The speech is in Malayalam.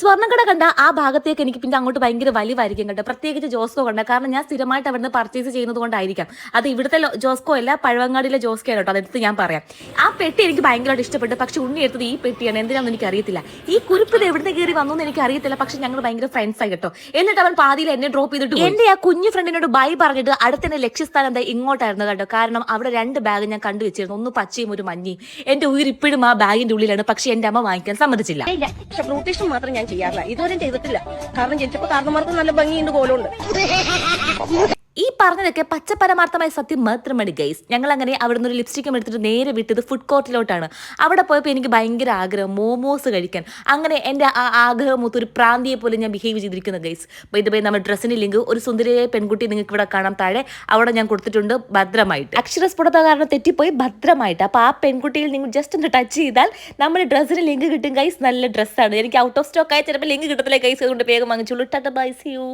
സ്വർണക്കട കണ്ട ആ ഭാഗത്തേക്ക് എനിക്ക് പിന്നെ അങ്ങോട്ട് ഭയങ്കര വലിവായിരിക്കും കേട്ടോ. പ്രത്യേകിച്ച് ജോസ്കോ കണ്ട. കാരണം ഞാൻ സ്ഥിരമായിട്ട് അവിടുന്ന് പർച്ചേസ് ചെയ്യുന്നത് കൊണ്ടായിരിക്കാം. അത് ഇവിടുത്തെ ജോസ്കോ അല്ല പഴവങ്ങാടിയിലെ ജോസ്കോ ആണ് കേട്ടോ. അതെടുത്ത് ഞാൻ പറയാം. ആ പെട്ടി എനിക്ക് ഭയങ്കരമായിട്ട് ഇഷ്ടപ്പെട്ടു. പക്ഷെ ഉണ്ണി എടുത്തത് ഈ പെട്ടിയാണ്. എന്തിനാണെന്ന് എനിക്ക് അറിയത്തില്ല ഈ കുരുപ്പിൽ എവിടുന്ന് കയറി വന്നു എന്ന് എനിക്ക് അറിയത്തില്ല പക്ഷെ ഞങ്ങൾ ഭയങ്കര ഫ്രണ്ട്സ് ആയി കേട്ടോ. എന്നിട്ട് അവൻ പാതിയിൽ എന്നെ ഡ്രോപ്പ് ചെയ്തിട്ട് പോയി. എന്റെ ആ കുഞ്ഞു ഫ്രണ്ടിനോട് ബൈ പറഞ്ഞിട്ട് അടുത്തന്നെ ലക്ഷ്യസ്ഥാനം എന്താ ഇങ്ങോട്ടായിരുന്നു കേട്ടോ. കാരണം അവിടെ രണ്ട് ബാഗ് ഞാൻ കണ്ടു വെച്ചിരുന്നു. ഒന്ന് പച്ചയും ഒരു മഞ്ഞയും. എന്റെ ഉയർ ഇപ്പോഴും ആ ബാഗിന്റെ ഉള്ളിലാണ്. പക്ഷെ എന്റെ അമ്മ വാങ്ങിക്കാൻ സമ്മതിച്ചില്ല. ഇല്ല. പക്ഷെ ബ്ലൂട്ടീഷൻ മാത്രം ഞാൻ ചെയ്യാറില്ല. ഇതുവരെ ചെയ്തിട്ടില്ല. കാരണം ജനിച്ചപ്പോ കാരണന്മാർക്ക് നല്ല ഭംഗിയുണ്ട് കോലുണ്ട് ഈ പറഞ്ഞതൊക്കെ പച്ചപരമാർത്ഥമായ സത്യം മാത്രമാണ് ഗൈസ് ഞങ്ങൾ അങ്ങനെ അവിടെ നിന്ന് ഒരു ലിപ്സ്റ്റിക്കും എടുത്തിട്ട് നേരെ വിട്ടത് ഫുഡ് കോർട്ടിലോട്ടാണ് അവിടെ പോയപ്പോൾ എനിക്ക് ഭയങ്കര ആഗ്രഹം മോമോസ് കഴിക്കാൻ. അങ്ങനെ എന്റെ ആ ആഗ്രഹം മൊത്തം ഒരു പ്രാന്തിയെ പോലെ ഞാൻ ബിഹേവ് ചെയ്തിരിക്കുന്ന ഗൈസ് ഇത് പോയി നമ്മുടെ ഡ്രസ്സിന് ലിങ്ക് ഒരു സുന്ദരിയായ പെൺകുട്ടി നിങ്ങൾക്ക് ഇവിടെ കാണാൻ താഴെ അവിടെ ഞാൻ കൊടുത്തിട്ടുണ്ട് ഭദ്രമായിട്ട്. അക്ഷരസ്ഫുടത കാരണം തെറ്റിപ്പോയി ഭദ്രമായിട്ട്. അപ്പോൾ ആ പെൺകുട്ടിയിൽ നിങ്ങൾ ജസ്റ്റ് ഒന്ന് ടച്ച് ചെയ്താൽ നമ്മുടെ ഡ്രസ്സിന് ലിങ്ക് കിട്ടും ഗൈസ് നല്ല ഡ്രസ്സാണ് എനിക്ക് ഔട്ട് ഓഫ് സ്റ്റോക്ക് ആയി ചിലപ്പോൾ ലിങ്ക് കിട്ടത്തില്ല ഗൈസ് അതുകൊണ്ട് വേഗം വാങ്ങിച്ചോളൂ. Tata by U